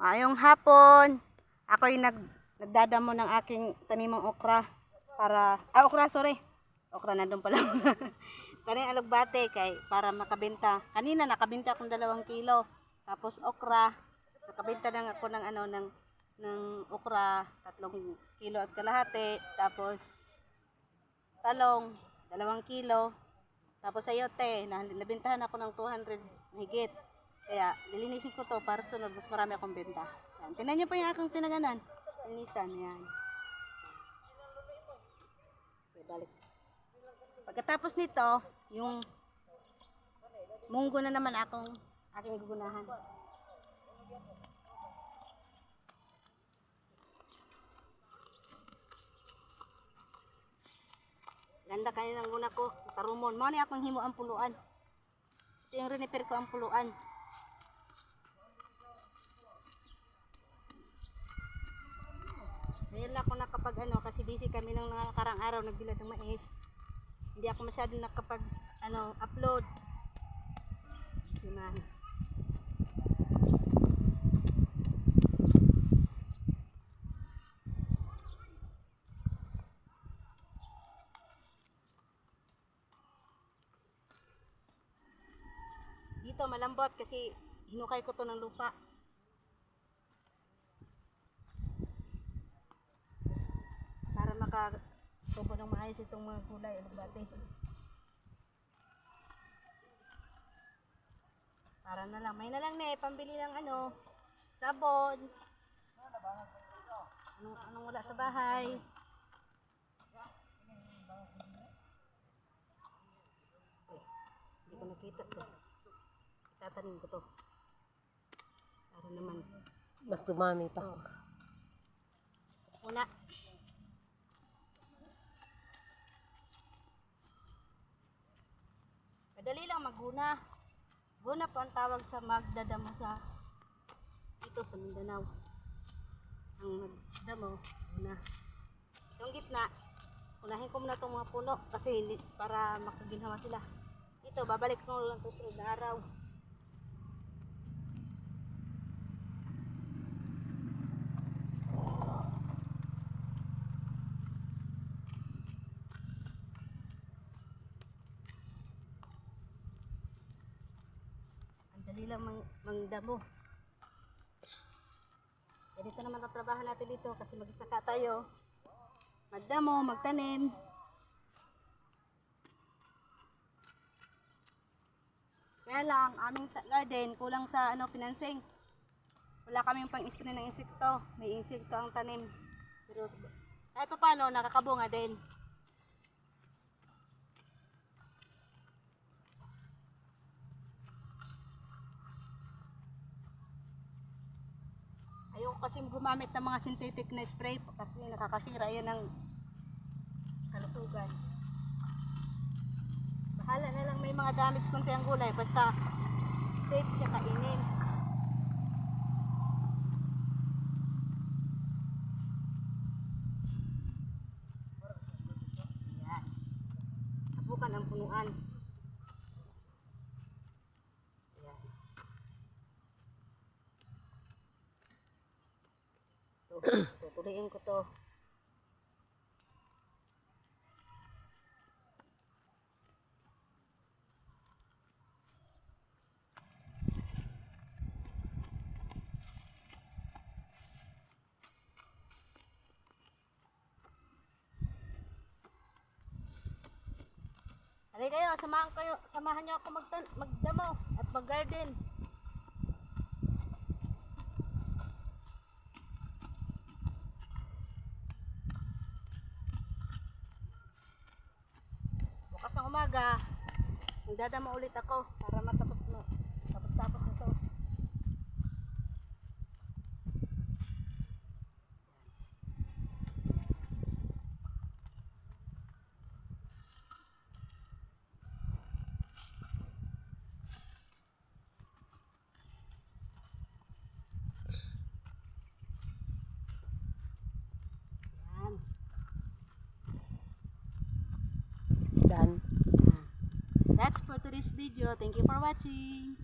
Maayong hapon. Ako yung nag, nagdadamo ng aking tanimang okra para ah okra sorry. Okra na doon pala. Kanin alugbate kay para makabenta. Kanina nakabenta akong dalawang kilo. Tapos okra, nakabenta na ako ng ano ng ng okra, tatlong kilo at kalahati. Tapos talong, dalawang kilo. Tapos sayote, na, nabentahan ako ng 200 higit. Kaya lilinisin ko to para sunod mas marami akong benta. Yan. Tingnan niyo po yung aking pinaganan. Linisan, yan. Okay, balik. Pagkatapos nito, yung munggo na naman akong aking gugunahan. Ganda kayo ng guna ko. Tarumon. Mo ni akong himo ang puluan. Ito yung riniper ko ang puluan. Ngayon lang ako nakapag ano, kasi busy kami ng nakarang araw nagbilad ng mais. Hindi ako masyado nakapag ano, upload. Kasi man. Dito malambot kasi hinukay ko to ng lupa. Para maka tubo ng maayos itong mga gulay ano dati. Para na lang. May na lang ne, pambili ng ano, sabon. Anong, anong wala sa bahay. Hindi ko nakita to. Tatanim ko to. Para naman. Mas dumami pa. Oh. Una. Madali lang magguna. Guna po ang tawag sa magdadamo sa dito sa Mindanao. Ang magdamo, guna. Itong gitna, unahin ko muna itong mga puno kasi hindi, para makaginhawa sila. Ito, babalik ko lang ito sunod na araw. Ang dali lang mang, mangdamo. Ganito naman ang trabaho natin dito kasi mag-isaka tayo. Magdamo, magtanim. Kaya lang, aming garden, kulang sa ano, financing. Wala kaming pang-spray ng insekto. May insekto ang tanim. Pero kahit pa paano, nakakabunga din. Kasi gumamit ng mga synthetic na spray kasi nakakasira yan ng kalusugan. Bahala na lang may mga damage konti ang gulay basta safe siya kainin. Ayan. Tabukan ang punuan. Tutuloyin ko to. Halika kayo, samahan kayo, samahan niyo ako magtan magdamo at mag-garden. Bukas ng umaga, magdadama ulit ako para matapos mo. Tapos-tapos ito. Yan. Done. That's for today's video. Thank you for watching.